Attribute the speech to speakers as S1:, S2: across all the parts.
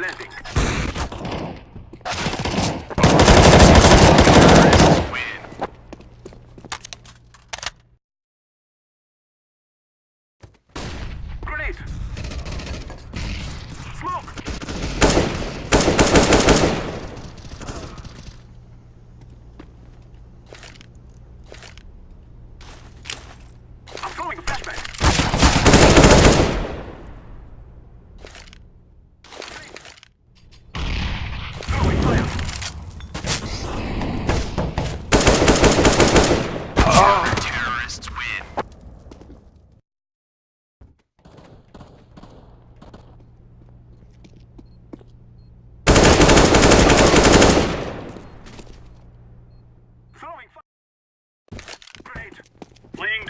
S1: Planting. Grenade. Smoke.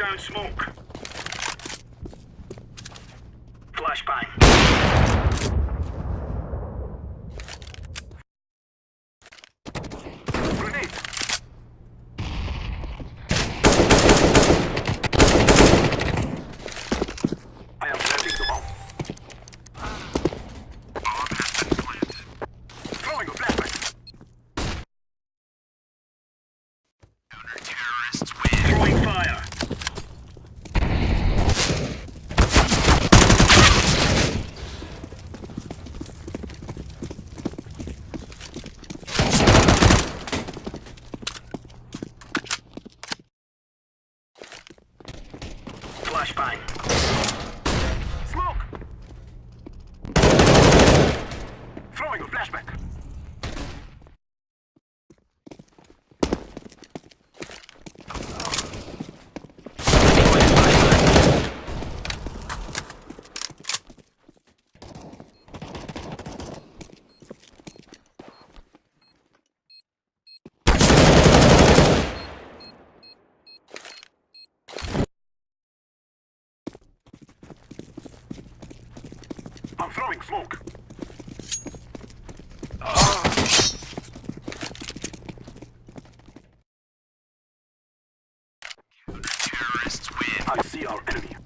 S1: Grenade. Laying down smoke. Flashbang. I'm throwing smoke. Ah. I see our enemy.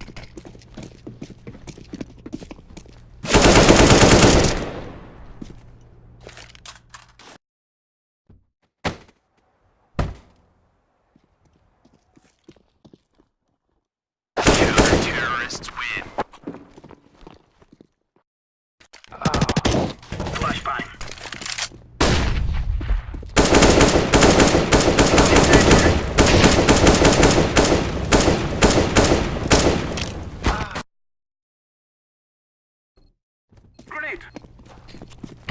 S1: grenade.